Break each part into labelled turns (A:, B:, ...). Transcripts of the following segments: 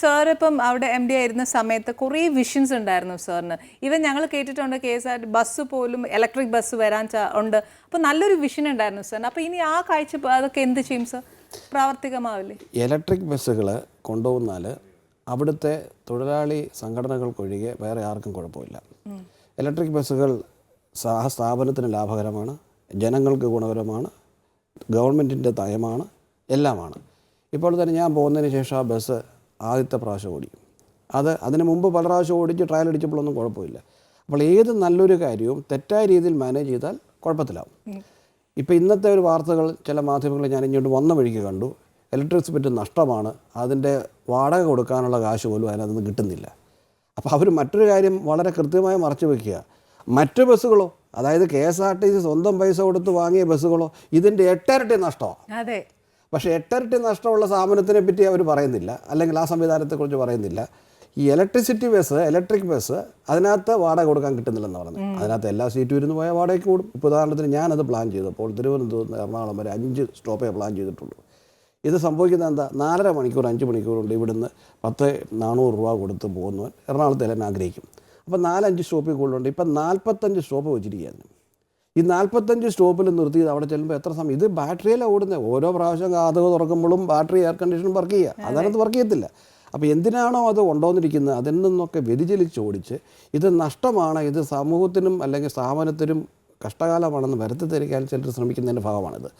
A: Sir ഇപ്പം അവിടെ M D ആയിരുന്ന സമയത്ത് കുറേ വിഷൻസ് ഉണ്ടായിരുന്നു സാറിന്. ഇവൻ ഞങ്ങൾ കേട്ടിട്ടുണ്ട് കെ എസ് ആർ ബസ് പോലും ഇലക്ട്രിക് ബസ് വരാൻ ഉണ്ട്. അപ്പോൾ നല്ലൊരു വിഷൻ ഉണ്ടായിരുന്നു സാറിന്. അപ്പോൾ ഇനി ആ കാഴ്ച അതൊക്കെ എന്ത് ചെയ്യും സാർ? പ്രാവർത്തികമാവില്ലേ?
B: ഇലക്ട്രിക് ബസ്സുകൾ കൊണ്ടുപോകുന്നാൽ അവിടുത്തെ തൊഴിലാളി സംഘടനകൾക്കൊഴികെ വേറെ ആർക്കും കുഴപ്പമില്ല. ഇലക്ട്രിക് ബസ്സുകൾ സഹ സ്ഥാപനത്തിന് ലാഭകരമാണ് ജനങ്ങൾക്ക് ഗുണകരമാണ് ഗവൺമെന്റിന്റെ തയമാണ് എല്ലാമാണ്. ഇപ്പോൾ തന്നെ ഞാൻ പോകുന്നതിന് ശേഷം ആ ബസ് ആദ്യത്തെ പ്രാവശ്യം ഓടി. അത് അതിന് മുമ്പ് പല പ്രാവശ്യം ഓടിച്ച് ട്രയൽ അടിച്ചപ്പോഴൊന്നും കുഴപ്പമില്ല. അപ്പോൾ ഏത് നല്ലൊരു കാര്യവും തെറ്റായ രീതിയിൽ മാനേജ് ചെയ്താൽ കുഴപ്പത്തിലാവും. ഇപ്പോൾ ഇന്നത്തെ ഒരു വാർത്തകൾ ചില മാധ്യമങ്ങൾ ഞാൻ ഇങ്ങോട്ട് വന്ന വഴിക്ക് കണ്ടു. ഇലക്ട്രിസിറ്റി നഷ്ടമാണ്. അതിന്റെ വാടക കൊടുക്കാനുള്ള കാശ് പോലും അതിനകത്ത് കിട്ടുന്നില്ല. അപ്പോൾ അവർ മറ്റൊരു കാര്യം വളരെ കൃത്യമായി മറച്ചു വയ്ക്കുക മറ്റ് ബസ്സുകളോ അതായത് K S R T C സ്വന്തം പൈസ കൊടുത്ത് വാങ്ങിയ ബസ്സുകളോ ഇതിന്റെ എട്ടരട്ടി നഷ്ടമാണ്.
A: അതെ.
B: പക്ഷേ എട്ടരട്ടി നഷ്ടമുള്ള സ്ഥാപനത്തിനെ പറ്റി അവർ പറയുന്നില്ല. അല്ലെങ്കിൽ ആ സംവിധാനത്തെക്കുറിച്ച് പറയുന്നില്ല. ഈ ഇലക്ട്രിസിറ്റി ബസ് ഇലക്ട്രിക് ബസ് അതിനകത്ത് വാടക കൊടുക്കാൻ കിട്ടുന്നില്ലെന്ന് പറഞ്ഞു അതിനകത്ത് എല്ലാ സീറ്റും ഇരുന്ന് പോയാൽ വാടകയ്ക്ക് കൂടും. ഇപ്പോൾ ഉദാഹരണത്തിന് ഞാനത് പ്ലാൻ ചെയ്തപ്പോൾ തിരുവനന്തപുരത്ത് എറണാകുളം വരെ അഞ്ച് സ്റ്റോപ്പേ പ്ലാൻ ചെയ്തിട്ടുള്ളൂ. ഇത് സംഭവിക്കുന്നത് എന്താ? നാലര മണിക്കൂർ അഞ്ച് മണിക്കൂർ കൊണ്ട് ഇവിടുന്ന് പത്ത് നാനൂറ് രൂപ കൊടുത്ത് പോകുന്നവൻ എറണാകുളത്ത് എല്ലാം ആഗ്രഹിക്കും. അപ്പോൾ നാലഞ്ച് സ്റ്റോപ്പിൽ കൂടുതലുണ്ട്. ഇപ്പം നാൽപ്പത്തഞ്ച് സ്റ്റോപ്പ് വെച്ചിരിക്കുകയാണ്. ഈ നാൽപ്പത്തഞ്ച് സ്റ്റോപ്പിൽ നിർത്തിയത് അവിടെ ചെല്ലുമ്പോൾ എത്ര സമയം? ഇത് ബാറ്ററിയിലാണ് ഓടുന്നത് ഓരോ പ്രാവശ്യം കാതക തുറക്കുമ്പോഴും ബാറ്ററി എയർ കണ്ടീഷൻ വർക്ക് ചെയ്യുക അതിനകത്ത് വർക്ക് ചെയ്യത്തില്ല. അപ്പോൾ എന്തിനാണോ അത് കൊണ്ടുവന്നിരിക്കുന്നത്? അതിൽ നിന്നൊക്കെ വ്യതിചലിച്ച് ഓടിച്ച് ഇത് നഷ്ടമാണ്. ഇത് സമൂഹത്തിനും അല്ലെങ്കിൽ സ്ഥാപനത്തിനും കഷ്ടകാലമാണെന്ന് വരുത്തി തരിക്കാൻ ചിലർ ശ്രമിക്കുന്നതിന്റെ ഭാഗമാണിത്.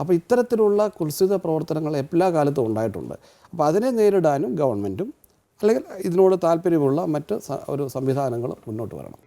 B: അപ്പോൾ ഇത്തരത്തിലുള്ള കുത്സിത പ്രവർത്തനങ്ങൾ എല്ലാ കാലത്തും ഉണ്ടായിട്ടുണ്ട്. അപ്പോൾ അതിനെ നേരിടാനും ഗവൺമെന്റും അല്ലെങ്കിൽ ഇതിനോട് താല്പര്യമുള്ള മറ്റ് ഒരു സംവിധാനങ്ങൾ മുന്നോട്ട് വരണം.